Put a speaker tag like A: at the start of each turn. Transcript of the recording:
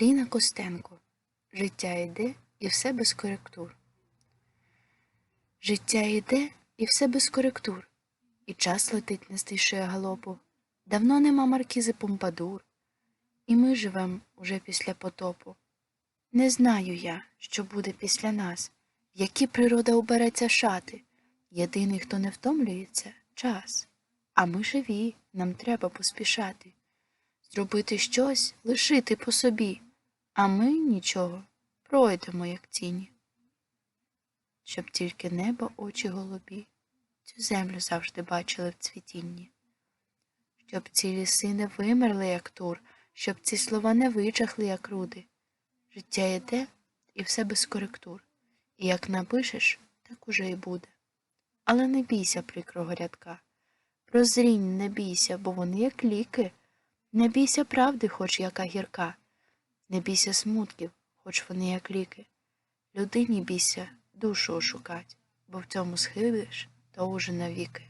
A: Ліна Костенко. Життя йде і все без коректур. Життя йде і все без коректур, і час летить не стишує галопу. Давно нема маркізи Помпадур, і ми живем уже після потопу. Не знаю я, що буде після нас, які природа обереться шати. Єдиний, хто не втомлюється час. А ми живі, нам треба поспішати. Зробити щось, лишити по собі, а ми нічого, пройдемо, як тіні. Щоб тільки небо очі голубі, цю землю завжди бачили в цвітінні. Щоб ці ліси не вимерли, як тур, щоб ці слова не вичахли, як руди. Життя йде і все без коректур, і як напишеш, так уже й буде. Але не бійся прикрого рядка. Прозрінь, не бійся, бо вони як ліки. Не бійся правди, хоч яка гірка. Не бійся смутків, хоч вони як ліки. Людині бійся душу ошукать, бо в цьому схибиш, то уже навіки.